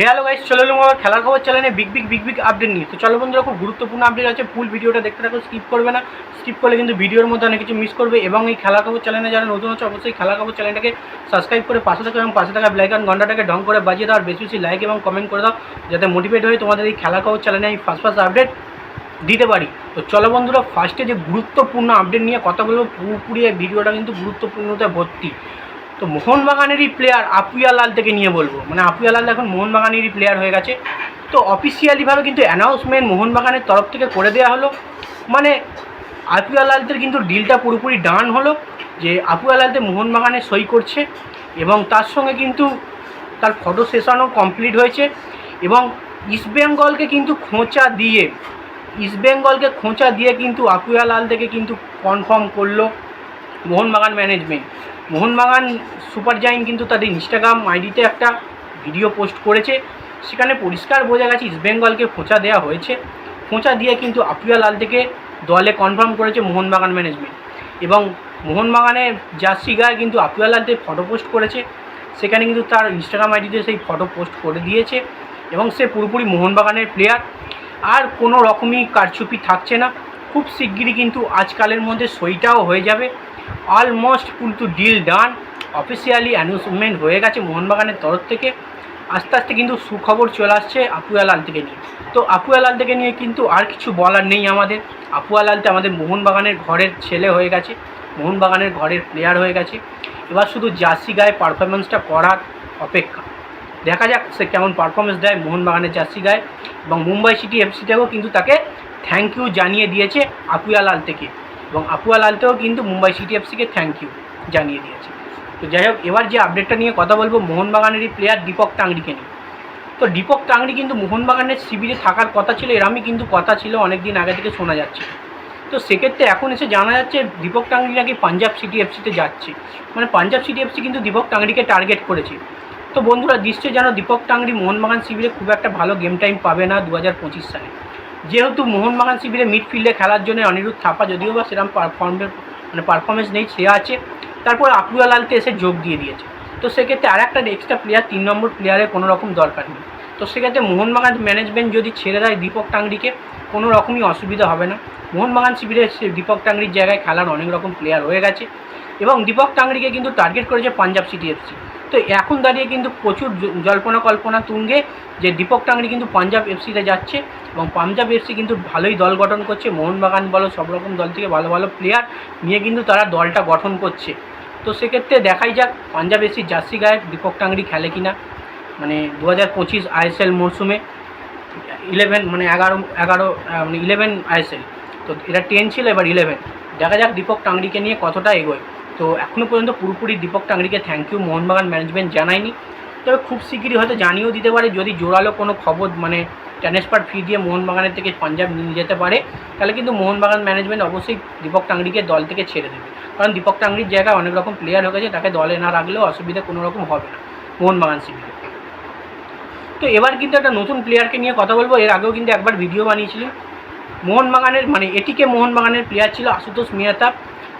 Hello guys চলে এলাম আবার খেলার খবর চ্যানেলে big big big big update নিয়ে। তো চলো বন্ধুরা, খুব গুরুত্বপূর্ণ আপডেট আছে ফুল ভিডিওটা দেখতে থাকো স্কিপ করবে না। স্কিপ করলে কিন্তু ভিডিওর মধ্যে অনেক কিছু মিস করবে এবং এই খেলার খবর চ্যানেলে যারা নতুন হচ্ছে অবশ্যই খেলার খবর চ্যানেলটাকে সাবস্ক্রাইব করে পাশে থাকো এবং পাশে থাকা ব্লাইকন ঘন্টাটাকে ঢং করে বাজিয়ে দাও, আর বেশি বেশি লাইক এবং কমেন্ট করে দাও, যাতে মোটিভেট হয়ে তোমাদের এই খেলার খবর চ্যানেলে আমি ফার্স্ট ফার্স্ট আপডেট দিতে পারি। তো চলো বন্ধুরা ফার্স্টে যে গুরুত্বপূর্ণ আপডেট নিয়ে কথা বলব, পুরোপুরি এই ভিডিওটা কিন্তু গুরুত্বপূর্ণতায় ভর্তি। তো মোহনবাগানেরই প্লেয়ার আপুয়া লাল থেকে নিয়ে বলব। মানে আপুয়া লাল এখন মোহনবাগানেরই প্লেয়ার হয়ে গেছে। তো অফিসিয়ালিভাবে কিন্তু অ্যানাউন্সমেন্ট মোহনবাগানের তরফ থেকে করে দেওয়া হলো। মানে আপুয়া লালদের কিন্তু ডিলটা পুরোপুরি ডান হলো যে আপুয়া লালতে মোহনবাগানে সই করছে এবং তার সঙ্গে কিন্তু তার ফটো সেশনও কমপ্লিট হয়েছে এবং ইস্টবেঙ্গলকে কিন্তু খোঁচা দিয়ে ইস্টবেঙ্গলকে খোঁচা দিয়ে কিন্তু আপুয়া লাল থেকে কিন্তু কনফার্ম করল। মোহনবাগান ম্যানেজমেন্ট মোহনবাগান সুপার জাইন কিন্তু তাদের ইনস্টাগ্রাম আইডিতে একটা ভিডিও পোস্ট করেছে। সেখানে পরিষ্কার বোঝা গেছে ইস্টবেঙ্গলকে খোঁচা দেওয়া হয়েছে। খোঁচা দিয়ে কিন্তু আপুয়া লাল থেকে দলে কনফার্ম করেছে মোহনবাগান ম্যানেজমেন্ট এবং মোহনবাগানের জার্সি গায়ে কিন্তু আপুয়া লালতে ফটো পোস্ট করেছে। সেখানে কিন্তু তার ইনস্টাগ্রাম আইডিতে সেই ফটো পোস্ট করে দিয়েছে। এবং সে পুরোপুরি মোহনবাগানের প্লেয়ার আর কোনো রকমই কারচুপি থাকছে না। খুব শিগগিরই কিন্তু আজকালের মধ্যে সইটাও হয়ে যাবে। অলমোস্ট কিন্তু ডিল ডান অফিসিয়ালি অ্যানাউন্সমেন্ট হয়ে গেছে মোহনবাগানের তরফ থেকে। আস্তে আস্তে কিন্তু সুখবর চলে আসছে আপুয়ালাল থেকে নিয়ে। তো আপুয়ালাল থেকে নিয়ে কিন্তু আর কিছু বলার নেই আমাদের। আপুয়ালালতে আমাদের মোহনবাগানের ঘরের ছেলে হয়ে গেছে। মোহনবাগানের ঘরের প্লেয়ার হয়ে গেছে। এবার শুধু জার্সি গায়ে পারফরমেন্সটা করার অপেক্ষা। দেখা যাক সে কেমন পারফরমেন্স দেয় মোহনবাগানের জার্সি গায়ে। এবং মুম্বাই সিটি এফসি থেকেও কিন্তু তাকে থ্যাংক ইউ জানিয়ে দিয়েছে আপুয়ালাল থেকে। এবং আপুয়ালালতেও কিন্তু মুম্বাই সিটি এফসিকে থ্যাংক ইউ জানিয়ে দিয়েছে। তো যাই হোক, এবার যে আপডেটটা নিয়ে কথা বলব, মোহনবাগানেরই প্লেয়ার দীপক টাংরিকে নিয়ে। তো দীপক টাংরি কিন্তু মোহনবাগানের শিবিরে থাকার কথা ছিল, এরমই কিন্তু কথা ছিল অনেক দিন আগে থেকে শোনা যাচ্ছে। তো সেক্ষেত্রে এখন এসে জানা যাচ্ছে দীপক টাংরি নাকি পাঞ্জাব সিটি এফসিতে যাচ্ছে। মানে পাঞ্জাব সিটি এফসি কিন্তু দীপক টাংরিকে টার্গেট করেছে। তো বন্ধুরা দৃশ্যে যেন দীপক টাংরি মোহনবাগান শিবিরে খুব একটা ভালো গেম টাইম পাবে না দু হাজার পঁচিশ সালে। যেহেতু মোহনবাগান শিবিরে মিডফিল্ডে খেলার জন্য অনিরুদ্ধ থাপা, যদিও বা সেরকম পারফর্মের মানে পারফরমেন্স নেই, সে আছে। তারপর আপুয়া লালতে এসে যোগ দিয়ে দিয়েছে। তো সেক্ষেত্রে আর একটা এক্সট্রা প্লেয়ার তিন নম্বর প্লেয়ারের কোনো রকম দরকার নেই। তো সেক্ষেত্রে মোহনবাগান ম্যানেজমেন্ট যদি ছেড়ে দেয় দীপক টাংরিকে কোনো রকমই অসুবিধা হবে না। মোহনবাগান শিবিরে দীপক টাংরির জায়গায় খেলার অনেক রকম প্লেয়ার হয়ে গেছে। এবং দীপক টাংরিকে কিন্তু টার্গেট করেছে পাঞ্জাব সিটি এফসি তো এখন দাঁড়িয়ে কিন্তু প্রচুর জল্পনা কল্পনা তুঙ্গে যে দীপক টাংরি কিন্তু পাঞ্জাব এফসিতে যাচ্ছে এবং পাঞ্জাব এফসি কিন্তু ভালোই দল গঠন করছে। মোহনবাগান বলো, সব রকম দল থেকে ভালো ভালো প্লেয়ার নিয়ে কিন্তু তারা দলটা গঠন করছে। তো সেক্ষেত্রে দেখাই যাক পাঞ্জাব এফসি জার্সি গায়ে দীপক টাংরি খেলে কি না মানে দু হাজার পঁচিশ আইএসএল মরশুমে ইলেভেন মানে এগারো এগারো মানে ইলেভেন আইএসএল তো এটা টেন ছিল, এবার ইলেভেন দেখা যাক দীপক টাংরিকে নিয়ে কতটা এগোয়। তো এখনও পর্যন্ত পুরোপুরি দীপক টাংরিকে থ্যাংক ইউ মোহনবাগান ম্যানেজমেন্ট জানায়নি। তবে খুব শিগগিরই হয়তো জানিয়েও দিতে পারে, যদি জোরালো কোনো খবর মানে ট্রান্সফার ফি দিয়ে মোহনবাগানের থেকে পাঞ্জাব নিয়ে যেতে পারে, তাহলে কিন্তু মোহনবাগান ম্যানেজমেন্ট অবশ্যই দীপক টাংরিকে দল থেকে ছেড়ে দেবে। কারণ দীপক টাংরির জায়গায় অনেক রকম প্লেয়ার হয়ে গেছে, তাকে দলে না রাখলেও অসুবিধা কোনো রকম হবে না মোহনবাগান শিবিরে তো। এবার কিন্তু একটা নতুন প্লেয়ারকে নিয়ে কথা বলব, এর আগেও কিন্তু একবার ভিডিও বানিয়েছিলাম মোহনবাগানের মানে এটিকে মোহনবাগানের প্লেয়ার ছিল আশুতোষ মেহতাব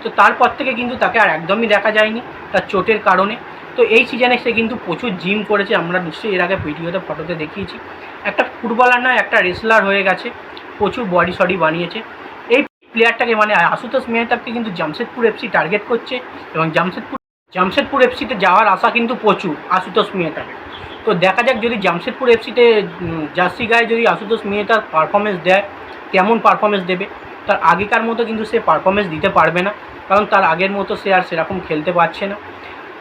তো তারপর থেকে কিন্তু তাকে আর একদমই দেখা যায়নি তার চোটের কারণে। তো এই সিজনে সে কিন্তু প্রচুর জিম করেছে, আমরা নিশ্চয়ই এর আগে ভিডিওতে ফটোতে দেখিয়েছি। একটা ফুটবলার নয় একটা রেসলার হয়ে গেছে, প্রচুর বডি সডি বানিয়েছে। এই প্লেয়ারটাকে মানে আশুতোষ মেহতাবকে কিন্তু জামশেদপুর এফসি টার্গেট করছে এবং জামশেদপুর জামশেদপুর এফসিতে যাওয়ার আশা কিন্তু প্রচুর আশুতোষ মেহতাবের। তো দেখা যাক যদি জামশেদপুর এফসিতে জার্সি গায়ে যদি আশুতোষ মেহতার পারফরমেন্স দেয়, কেমন পারফরমেন্স দেবে, তার আগেকার মতো কিন্তু সে পারফরমেন্স দিতে পারবে না। কারণ তার আগের মতো সে আর সেরকম খেলতে পারছে না।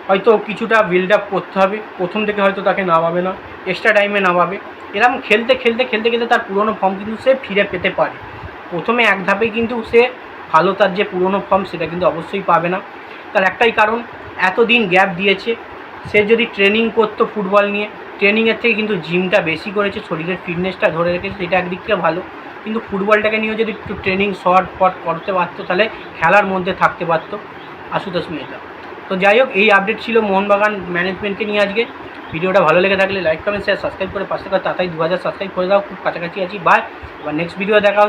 হয়তো কিছুটা বিল্ড আপ করতে হবে। প্রথম থেকে হয়তো তাকে নামাবে না। এক্সট্রা টাইমে নামাবে। এরকম খেলতে খেলতে খেলতে খেলতে তার পুরনো ফর্ম কিন্তু সে ফিরে পেতে পারে। প্রথমে এক ধাপে কিন্তু সে ভালো তার যে পুরনো ফর্ম সেটা কিন্তু অবশ্যই পাবে না। তার একটাই কারণ, এতদিন গ্যাপ দিয়েছে। সে যদি ট্রেনিং করতো ফুটবল নিয়ে ট্রেনিংয়ের থেকে কিন্তু জিমটা বেশি করেছে, শরীরের ফিটনেসটা ধরে রেখেছে, সেটা একদিক থেকে ভালো। কিন্তু ফুটবলটাকে নিয়েও যদি একটু ট্রেনিং শর্ট ফট করতে পারতো, তাহলে খেলার মধ্যে থাকতে পারতো আশুতোষ মেহতা। তো যাই হোক, এই আপডেট ছিল মোহনবাগান ম্যানেজমেন্টকে নিয়ে আজকে। ভিডিওটা ভালো লেগে থাকলে লাইক কমেন্ট শেয়ার সাবস্ক্রাইব করে পাশে তাড়াতাড়ি দু হাজার সাবস্ক্রাইব করে দাও। খুব কাছাকাছি আছি। বাই এবার নেক্সট ভিডিও দেখা